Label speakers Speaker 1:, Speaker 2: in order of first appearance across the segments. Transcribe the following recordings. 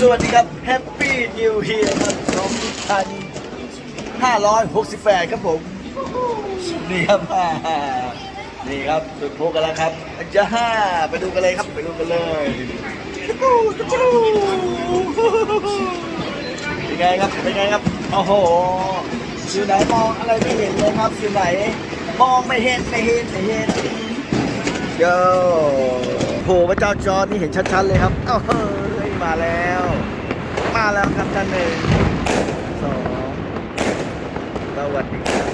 Speaker 1: สวัสดีครับ Happy New Year ครับ2568ครับผม นี่ครับนี่ครับจุดพกันแล้วครับอันจะห้าไปดูกันเลยครับไปดูกันเลยเป็นไงครับเป็นไงครับโอ้โหอยู่ไหนมองอะไรไม่เห็นเลยครับอยู่ไหนมองไม่เห็นไม่เห็นไม่เห็นโย่โผพระเจ้าจอร์นี่เห็นชัดๆเลยครับเอ้าเฮ้ยมาแล้ว แล้วครับท่านหนึ่งสองสวัสดีครับ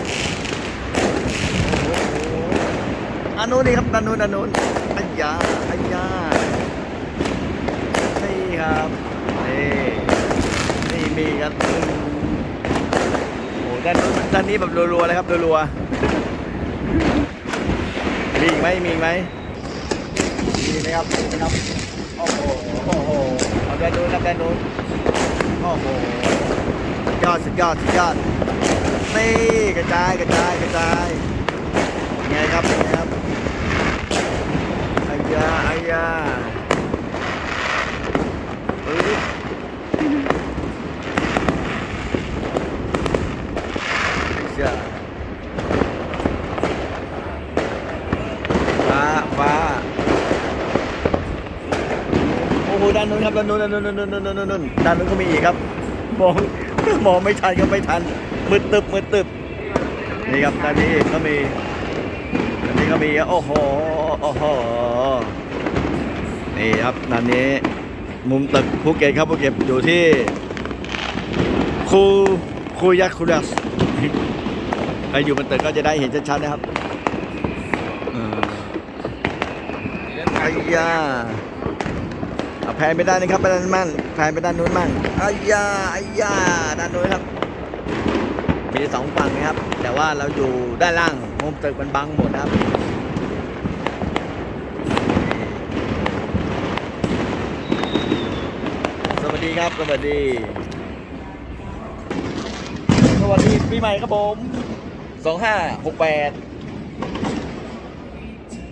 Speaker 1: อันนู้นนี่ครับอันนู้นอันนู้นอันยาอันยานี่ครับนี่นี่มีครับโอ้ด้านนู้นด้านนี้แบบรัวๆเลยครับรัวๆมีอีกไหมมีอีกไหมดีไหมครับดีไหมครับโอ้โหโอ้โหเอาด้านนู้นครับด้านนู้น โอ้โหสุดยอดสุดยอดสุดยอดนี่กระจายกระจายกระจายไงครับไงครับอายาอายาปึ๊บจ้าฟ้าฟ้า โอ้โหด้า นนู้นด้านนู้นด้านนู้นด้านนู้นนู่นนู่นด้านนู้นก็มีอีกครับ มองมองไม่ทันก็ไม่ทันมืดตึบมืดตึบนี่ครับด้านนี้ก็มีด้านนี้ก็มีโอ้โหโอ้โหนี่ครับด้านนี้ มุมตึกภูเก็ตครับภูเก็ตอยู่ที่คูคูยักคูดัสใครอยู่บนตึกก็จะได้เห็นชัดๆนะครับเออไอ้ยา เอาแพนไปด้านนี้ครับไปด้านมั่นแพนไปด้านนู้นมั่งอายาอายาด้านนู้นครับ มีสองฝั่งนะครับ แต่ว่าเราอยู่ด้านล่างมุมตึกมันบังหมดครับสวัสดีครับสวัสดีสวัสดีปีใหม่ครับผมสองห้าหกแปด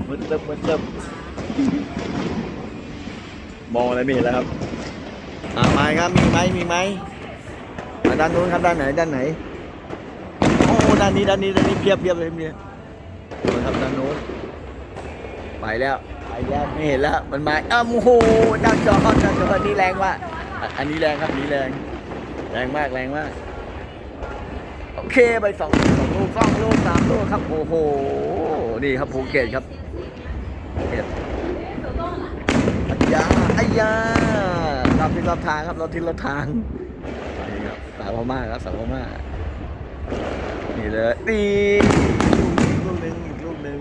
Speaker 1: มืดตึบมืดตึบม องอะไรไม่เห็นแล้วครับอ่าไม้ครับมีไหมมีไหมอ่าด้านนู้นครับด้านไหนด้านไหนโอ้ด้านนี้ด้านนี้ด้านนี้เพียบเพียบเลยเนี่ยนะครับด้านนู้นไปแล้วไปแล้วไม่เห็นแล้วมันมาอ้าวโอ้โหดาวจอดาวจอนี่แรงมากอะอันนี้แรงครับอันนี้แรง แรงมากแรงมากโอเคไปสองสองลูกสองลูกสามลูกครับโอ้โหนี่ครับภูเก็ตครับภูเก็ตอายาอา ยาเราทิ้งรอบทางครับเราทิ้งรอบทางนี่ครับสาวพม่าครับสาวพม่านี่เลยนี่อลูกหนึ่งอีกลูกหนึ่ง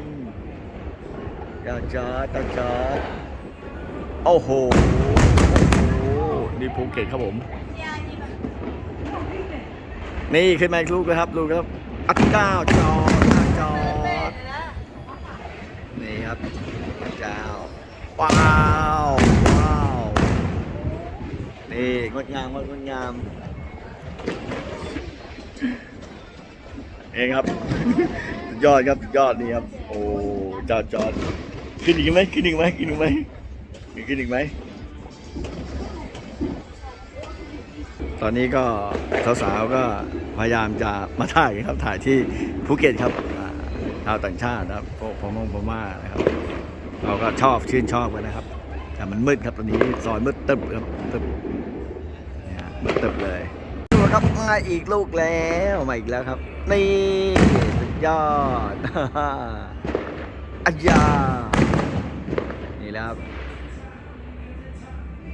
Speaker 1: เจ้าจอดเจ้าจอดโอ้โหโอ้โหนี่ภูเก็ตครับผม นี่ขึ้นมาอีกลูกเลยครับลูกครับอัดก้าจอดจอดนี่ครับอัดเจ้าว้าว นี่งดงามงดงามเองครับ ยอดครับยอดนี่ครับ โอ้จอดจอดขึ้นอีกไหมขึ้นอีกไหมขึ้นอีกไหมมีขึ้นอีกไหมตอนนี้ก็สาวๆก็พยายามจะมาถ่ายครับถ่ายที่ภูเก็ตครับชาวต่างชาตินะครับพวกพม่งพม่านะครับ เราก็ชอบชื่นชอบกันนะครับ แต่มันมืดครับตอนนี้ซอยมืดตึบครับตึบเนี่ฮะมืดตึบเลยดูครับมาอีกลูกแล้วมาอีกแล้วครับ นี่สุดยอดอัจยานี่แล้วครับ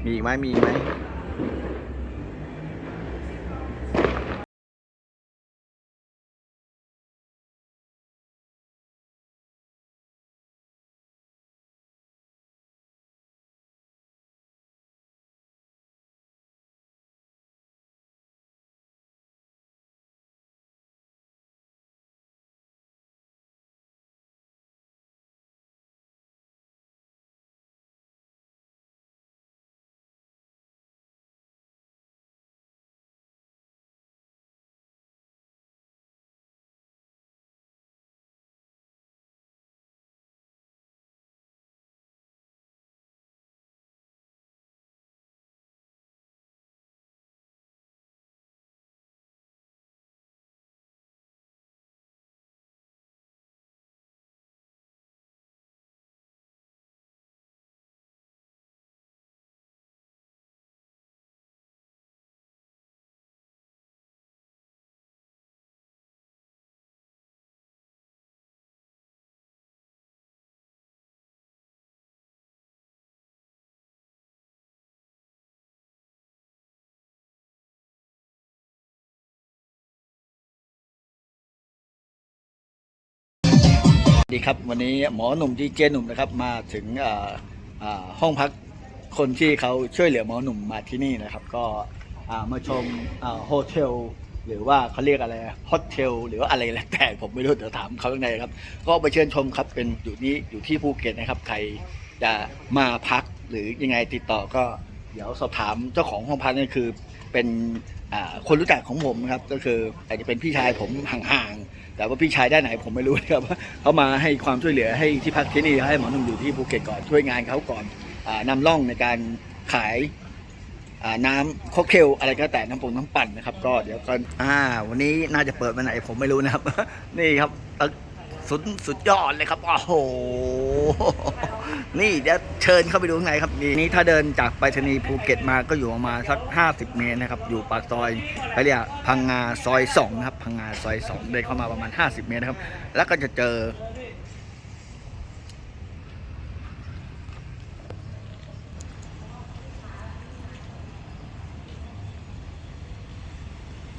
Speaker 1: มีอีกไหมมีอีกไหม ดีครับวันนี้หมอหนุ่มดีเจหนุ่มนะครับมาถึงห้องพักคนที่เขาช่วยเหลือหมอหนุ่มมาที่นี่นะครับ ก็มาชมโฮเทลหรือว่าเขาเรียกอะไรโฮเทลหรือว่าอะไรแล้วแต่ผมไม่รู้เดี๋ยวถามเขาข้างในครับ ก็ไปเชิญชมครับเป็นอยู่นี้อยู่ที่ภูเก็ตนะครับ ใครจะมาพักหรือยังไงติดต่อก็เดี๋ยวสอบถามเจ้าของห้องพักนี่คือเป็น คนรู้จักของผมนะครับก็คืออาจจะเป็นพี่ชายผมห่างๆแต่ว่าพี่ชายได้ไหนผมไม่รู้นะครับเขามาให้ความช่วยเหลือให้ที่พักที่นี่ให้หมอหนุ่มอยู่ที่ภูเก็ตก่อนช่วยงานเขาก่อนอนำร่องในการขายน้ำค็อกเทลอะไรก็แต่น้ำปงน้ำปั่นนะครับ ก็เดี๋ยวกันอ่า วันนี้น่าจะเปิดวันไหนผมไม่รู้นะครับ นี่ครับเอ่อ สุดสุดยอดเลยครับ โอ้โห นี่เดี๋ยวเชิญเข้าไปดูข้างในครับ นี่นี่ถ้าเดินจากไปรษณีย์ภูเก็ตมาก็อยู่ประมาณสัก 50 เมตรนะครับ อยู่ปากซอยเขาเรียกพังงาซอย2นะครับ พังงาซอย 2 เดินเข้ามาประมาณ 50 เมตรนะครับ แล้วก็จะเจอ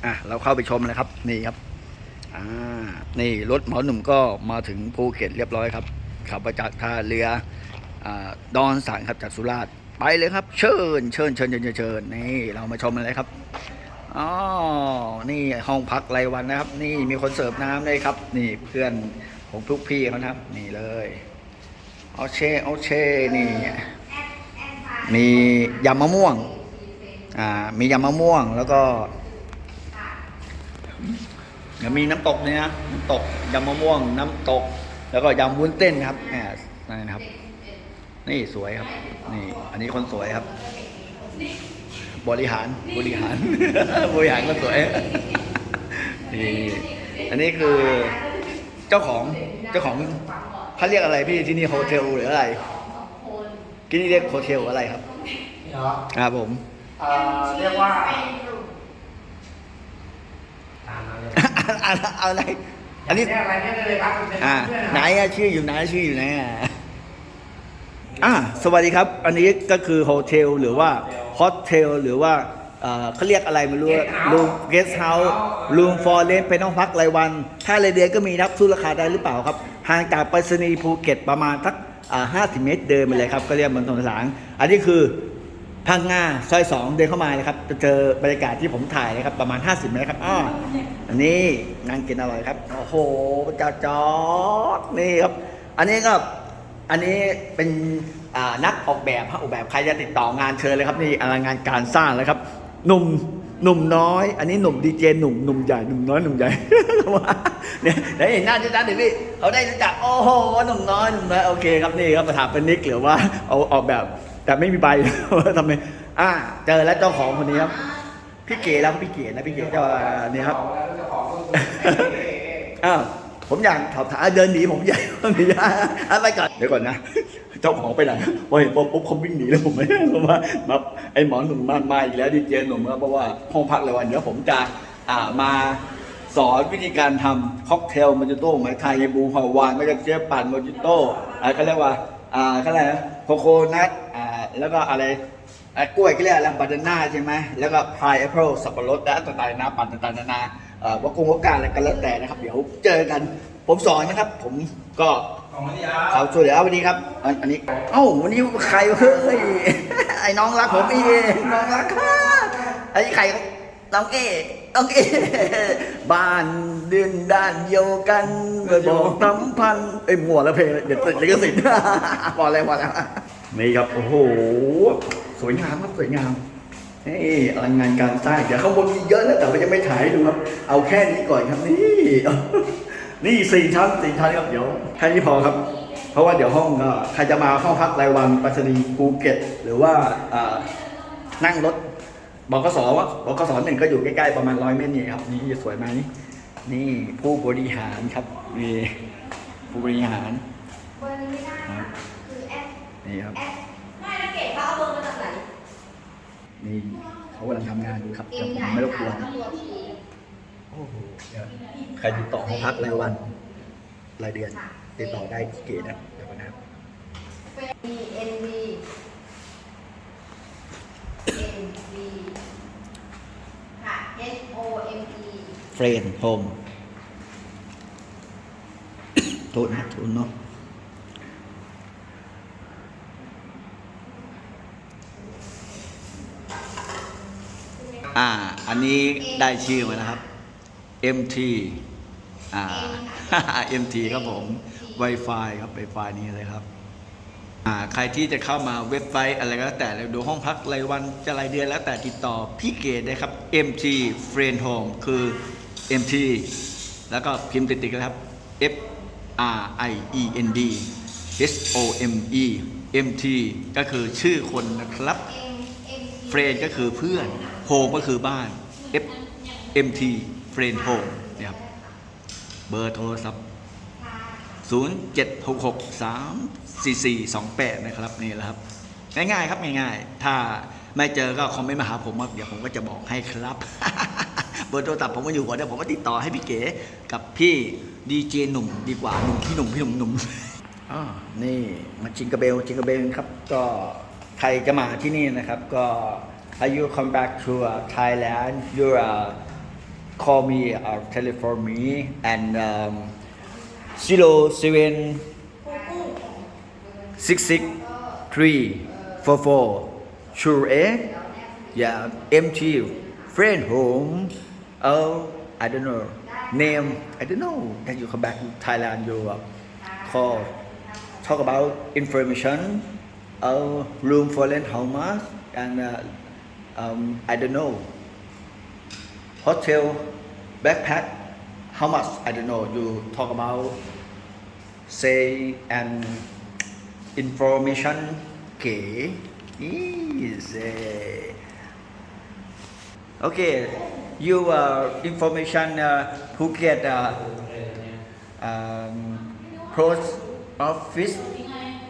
Speaker 1: อะ เราเข้าไปชมเลยครับ นี่ครับ อ่านี่รถหมอหนุ่มก็มาถึงภูเก็ตเรียบร้อยครับ ขับมาจากท่าเรืออดอนสันครับจากสุราษฎร์ไปเลยครับ เชิญเชิญเชิญเชิญเชิญเชิญนี่เรามาชมกันเลยครับอ๋อนี่ห้องพักรายวันนะครับ นี่มีคนเสิร์ฟน้ำเลยครับ นี่เพื่อนของทุกพี่เขาครับ นี่เลยเอาเชเอาเชนี่มียำมะม่วงอ่ามียำมะม่วงแล้วก็ เดี๋ยวมีน้ำตกเนี่ยนะน้ำตกยำมะม่วง น้ำตก แล้วก็ยำวุ้นเต้นครับแหมนั่นนะครับ นี่สวยครับ นี่ อันนี้คนสวยครับ บริหารบริหาร บริหารก็สวยนี่อันนี้คือเจ้าของเจ้าของเขาเรียกอะไรพี่ที่นี่โฮเทลหรืออะไรที่นี่เรียกโฮเทลอะไรครับ
Speaker 2: เหรอ
Speaker 1: ครับผม
Speaker 2: เอ่อเรียกว่าตามนั้น เลย
Speaker 1: เอาเอาอะไร อันนี้
Speaker 2: เรียกอะไรเรียกได้เลยครับเป็น
Speaker 1: อ่า
Speaker 2: เพื่อน
Speaker 1: ไหนอะชื่ออยู่ไหนชื่ออยู่ไหนอะอ่าสวัสดีครับ อันนี้ก็คือโฮเทลหรือว่าโฮเทลหรือว่าเอ่อเขาเรียกอะไรไม่รู้รูมเกสต์เฮาส์รูมฟอร์เรนเป็นห้องพักรายวัน ถ้ารายเดือนก็มีนะครับสู้ราคาได้หรือเปล่าครับห่างจากไปรษณีย์ภูเก็ตประมาณสักอ่า50เมตรเดินไปเลยครับ ก็เรียกมันถนนหลางอันนี้คือ พังงาซอยสองเดินเข้ามาเลยครับจะเจอบรรยากาศที่ผมถ่ายนะครับประมาณ 50เมตรครับอ้ออันนี้นั่งกินอร่อยครับโอ้โหจอจอดนี่ครับ อันนี้ก็อันนี้เป็นอ่านักออกแบบฮะออกแบบใครจะติดต่องานเชิญเลยครับนี่อลังงานการสร้างเลยครับหนุ่มหนุ่มน้อย อันนี้หนุ่มดีเจหนุ่มหนุ่มใหญ่หนุ่มน้อยหนุ่มใหญ่เนี่ยเดี๋ยวเห็นหน้าจ้าๆเดี๋ยวพี่เขาได้รู้จักโอ้โหหนุ่มน้อยหนุ่มน้อยโอเคครับนี่ครับประถามเป็นนิกหรือว่าเอาออกแบบ แต่ไม่มีใบ ทำไมอ่าเจอแล้วเจ้าของคนนี้ครับ พี่เก๋แล้วพี่เก๋นะพี่เก๋เจ้าเนี่ยครับ
Speaker 2: อ้า
Speaker 1: วผมอยากสอบถามเดินหนีผมใหญ่หนีอะไปก่อนเดี๋ยวก่อนนะเจ้าของไปไหนพอเห็นปุ๊บปุ๊บเขาวิ่งหนีแล้วผมไม่ผมว่ามาไอหมอหนุ่มมามาอีกแล้วดีเจหนุ่มเพราะว่าห้องพักเลยวันเดี๋ยวผมจะอ่ามาสอนวิธีการทำค็อกเทลมอจิโต้หมไทยบูฮาวายไม่ใช่เจี๊ยบปั่นมอจิโต้อะไรเขาเรียกว่าอ่าเขาเรียกอะไรโคโคนัท แล้วก็อะไรไอ้กล้วยก็เรียกอะไรบานาน่าใช่ไหมแล้วก็พายแอปเปิลสับปะรดและต่างๆนานาปั่นต่างๆนานาเอ่อวักกงวักการอะไรกันแล้วแต่นะครับ เดี๋ยวเจอกัน ผมสอนนะครับ ผมก็
Speaker 2: ของวิทยา
Speaker 1: เขาช่วยเหลือวันนี้ครับอันอันนี้เอ้าวันนี้ใครเฮ้ยไอ้น้องรักผมเองน้องรักค่ะไอ้ใครน้องเอน้องเอบ้านเดินด้านเดียวกันไปบอกสัมพันธ์เอ้ยมั่วแล้วเพลงเดี๋ยวติดลิขสิทธิ์บอกอะไรบอกแล้ว นี่ครับโอ้โหสวยงามครับสวยงามนี่อลังงานการสร้างเดี๋ยวข้างบนมีเยอะนะแต่ว่าจะไม่ถ่ายดูครับ เอาแค่นี้ก่อนครับนี่นี่สี่ชั้นสี่ชั้นครับเดี๋ยวแค่นี้พอครับ เพราะว่าเดี๋ยวห้องก็ใครจะมาห้องพักรายวันปัสนีภูเก็ต หรือว่าอ่านั่งรถบกสวะบกสหนึ่งก็อยู่ใกล้ๆประมาณร้อยเมตรนี่ครับนี่สวยไหมนี่ผู้บริหารครับนี่ผู้บริหาร
Speaker 3: เบอร์ นี้ไม่ได้ค่ะคือแอป
Speaker 1: นี่ครับ
Speaker 3: แอปไม่แล้วเก๋เขาเอาเบอร์มาจากไหน
Speaker 1: นี่เขากำลังทำงานอยู่ครับ
Speaker 3: เอ
Speaker 1: แต่
Speaker 3: ง
Speaker 1: ผม
Speaker 3: ถ่าย
Speaker 1: ไม่รบกวน
Speaker 3: ถ่ายแล้วก็ตัวพี
Speaker 1: โอ้โหเดี๋ยวใครติดต่อห้องพักรายวัน รายเดือน ติดต่อได้ที่เก๋นะเดี๋ยวก่อนนะครับ
Speaker 3: มีเอ็นวีเอ็นวีค่ะ H O M E
Speaker 1: เฟรนโฮมทษนะโทษเนาะ อ่า อันนี้ได้ชื่อมานะครับ MT อ่า MT ครับผม Wi-Fi ครับ Wi-Fi นี้เลยครับ อ่า ใครที่จะเข้ามาเว็บไซต์อะไรก็แล้วแต่แล้วดูห้องพักรายวันจะรายเดือนแล้วแต่ติดต่อพี่เกดได้ครับ MT Friend Home คือ MT แล้วก็พิมพ์ติดๆกันครับ F R I E N D H O M E MT ก็คือชื่อคนนะครับ เฟรนก็คือเพื่อน โฮมก็คือบ้าน F MT เฟรนโฮมเนี่ยครับเบอร์โทรศัพท์ 0766344428 นะครับนี่แหละครับ ง่ายๆครับง่ายๆ ถ้าไม่เจอก็คอมเมนต์มาหาผมครับเดี๋ยวผมก็จะบอกให้ครับ เบอร์โทรศัพท์ผมก็อยู่หัวเดี๋ยวผมก็ติดต่อให้พี่เก๋กับพี่ดีเจหนุ่มดีกว่าหนุ่มพี่หนุ่มพี่หนุ่มหนุ่มอ่านี่มาจิงกระเบลจิงกระเบลครับ ก็ใครจะมาที่นี่นะครับก็ Are you come back to uh, Thailand? You uh, call me or telephone me and um, zero seven six six three four four. Two eight yeah empty friend home. Oh I don't know. Name. I don't know. That you come back to Thailand you uh, call talk about information? Uh, room for rent how much and uh, um, I don't know. Hotel backpack how much? I don't know. You talk about say and information. Okay. Easy. Okay. You uh, information uh, Phuket uh, um, post office?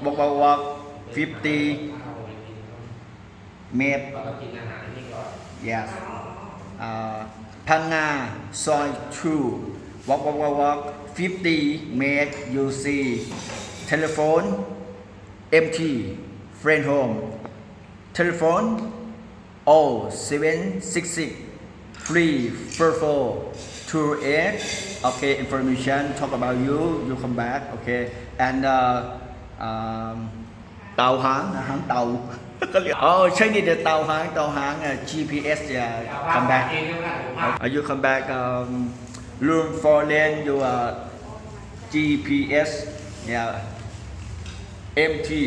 Speaker 1: Walk walk walk 50 maybe
Speaker 2: เราก็กินอาหารนี่ก่อน
Speaker 1: Yes. Uh, Panga Soy 2. Walk, walk, walk, walk. 50 made you see. Telephone empty. Friend home. Telephone oh 766 344 28. Okay, information talk about you. You come back. Okay. And uh, um, เตาห เตาก็เรียอ๋อใช่นี่เดี๋ยวเตาหางเตาหางอะ GPS จะ come back
Speaker 2: องก็ได้ผมว่า
Speaker 1: Are you come back um, room for lane your GPS yeah empty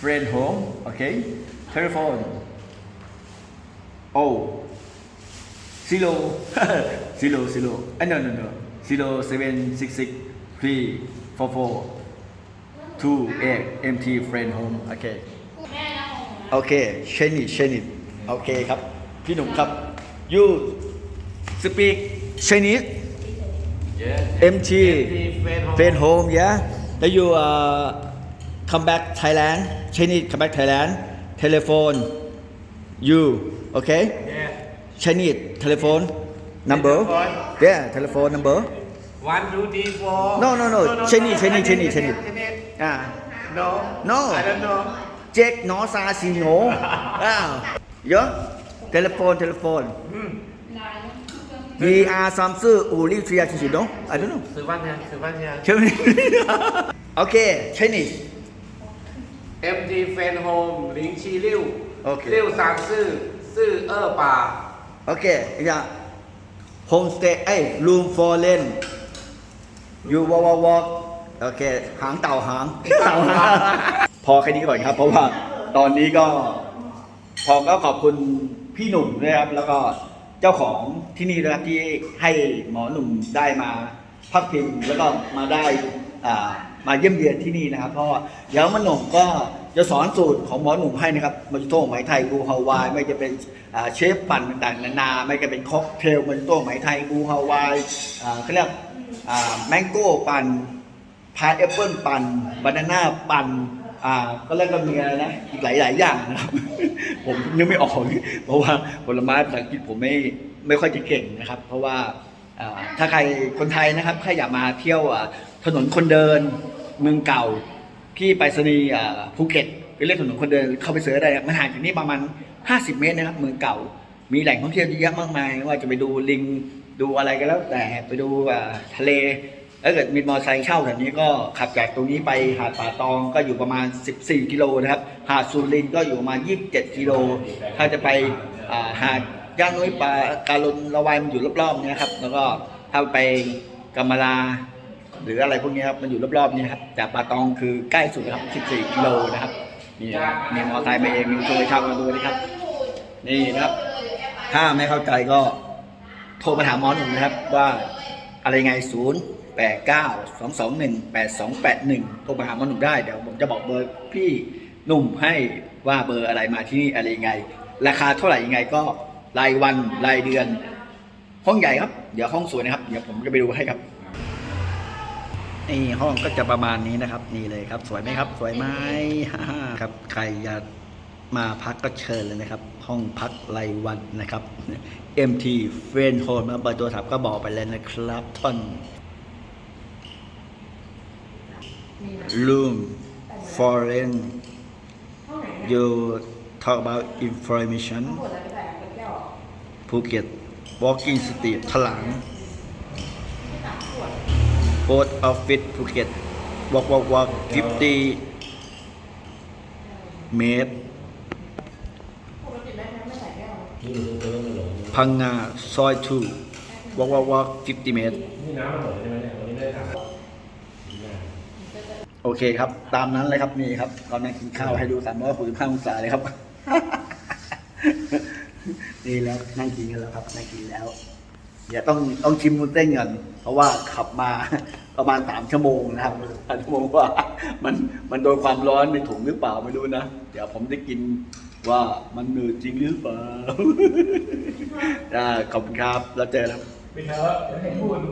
Speaker 1: friend home okay telephone oh zero zero zero uh, no no no zero seven six six three four four two eight empty friend home okay โอเคเชนิเชนิโอเคครับ พี่หนุ่มครับ you speak Chinese MT friend home yeah แล้ว you uh, come back Thailand Chinese come back Thailand telephone you okay Chinese telephone number yeah telephone number
Speaker 2: one two three four
Speaker 1: No, no, no. Chinese, Chinese, Chinese, Chinese. อ่า
Speaker 2: no
Speaker 1: No.
Speaker 2: I don't know
Speaker 1: เจ๊กหนอซาซีโงอ้าวเยอะเทเลโฟนเทเลโฟน He are some ซื่ออูริทรียาชิชิโน I don't know
Speaker 2: ซื้อบ้านเนี่ยซื้อบ้านเนี่ย
Speaker 1: ใช่ไหมโอเค Chinese
Speaker 2: MT Fan Home ลิงชีริ้ว
Speaker 1: โอเค
Speaker 2: ริ้วสามซื่อซื่อเออป่า
Speaker 1: โอเคอย่า homestay เอ้ย room for rent you walk walk walk โอเคหา พอแค่นี้ก่อนครับ เพราะว่าตอนนี้ก็พอก็ขอบคุณพี่หนุ่มด้วยครับ แล้วก็เจ้าของที่นี่นะครับที่ให้หมอหนุ่มได้มาพักพิงแล้วก็มาได้มาเยี่ยมเยียนที่นี่นะครับเพราะเดี๋ยวหมอหนุ่มก็จะสอนสูตรของหมอหนุ่มให้นะครับมันจะโต้ไหมไทยบูฮาวาย ไม่จะเป็นเชฟปั่นต่างๆนานา ไม่จะเป็นค็อกเทลมันโต้ไหมไทยบูฮาวายเขาเรียกแมงโก้ปั่นพายแอปเปิลปั่นบานาน่าปั่น อ่าก็แล้วก็มีอะไรนะอีกหลาย ๆ อย่างนะครับ ผมยังไม่ออกเพราะว่าผลไม้ภาษาอังกฤษผมไม่ไม่ค่อยจะเก่งนะครับ เพราะว่าถ้าใครคนไทยนะครับใครอยากมาเที่ยวถนนคนเดินเมืองเก่าที่ไปรษณีย์ภูเก็ตไปเรียกถนนคนเดินเข้าไปเสิร์ชได้มันห่างจากนี่ประมาณ 50 เมตรนะครับ เมืองเก่า มีแหล่งท่องเที่ยวเยอะมากมายว่าจะไปดูลิงดูอะไรก็แล้วแต่ไปดูทะเล ถ้าเกิดมีมอเตอร์ไซค์เช่าแบบนี้ก็ขับจากตรงนี้ไปหาดป่าตองก็อยู่ประมาณ 14 กิโลนะครับ หาดสุรินทร์ก็อยู่ประมาณ 27 กิโล ถ้าจะไปาหาดย่านนุ้ยปลาการุณละวายมันอยู่รอบๆเนี้ครับ แล้วก็ถ้าไปกำมะลา หรืออะไรพวกนี้ครับมันอยู่รอบๆนี้ครับจากป่าตองคือใกล้สุดนะครับ 14 กิโลนะครับนี่มีมอเตอร์ไซค์มาเองมีช่วยเช่ามาดูนะครับ นี่นะครับ ถ้าไม่เข้าใจก็โทรมาถามหมอหนุ่มนะครับว่าอะไรไง0 8 9 2 2 1 8 2 8 1โทรมาหาหมอหนุ่มได้เดี๋ยวผมจะบอกเบอร์พี่หนุ่มให้ว่าเบอร์อะไรมาที่นี่อะไรยังไง ราคาเท่าไหร่ยังไงก็รายวันรายเดือน ห้องใหญ่ครับ เดี๋ยวห้องสวยนะครับ เดี๋ยวผมจะไปดูให้ครับนี่ห้องก็จะประมาณนี้นะครับ นี่เลยครับ สวยไหมครับ สวยไหมาๆครับใครอยากมาพักก็เชิญเลยนะครับ ห้องพักรายวันนะครับ MT f r i e n d Home มาเบอร์โทรศัพท์ก็บอกไปเลยนะครับท่าน Room Foreign you talk about information
Speaker 3: ปวดอะไรไปแบบเป็นแก้ว
Speaker 1: ภูเก็ต Walking Street ถลัง Post Office ภูเก็ต walk walk walk 50เมตร
Speaker 3: ปกติได้ไหมไม่ใส่แก้ว
Speaker 1: พังงาซอย2 walk walk walk 50เมตร
Speaker 2: นี่น้ำมันหมดใช่ไหมเนี่ยวันนี้ได้ทาน
Speaker 1: โอเคครับ ตามนั้นเลยครับนี่ครับกำลังกินข้าวให้ดูสามร้อยหกสิบห้าองศาเลยครับ นี่แล้วนั่งกินกันแล้วครับนั่งกินแล้วเดี๋ยวต้องต้องชิมมุนเต้นก่อนเพราะว่าขับมาประมาณสามชั่วโมงนะครับสามชั่วโมงว่า มันมันโดนความร้อนในถุงหรือเปล่าไม่รู้นะเดี๋ยวผมจะกินว่ามันหนืดจริงหรือเปล่าขอบคุณครับ แล้วเจอแล้ว
Speaker 2: ไม่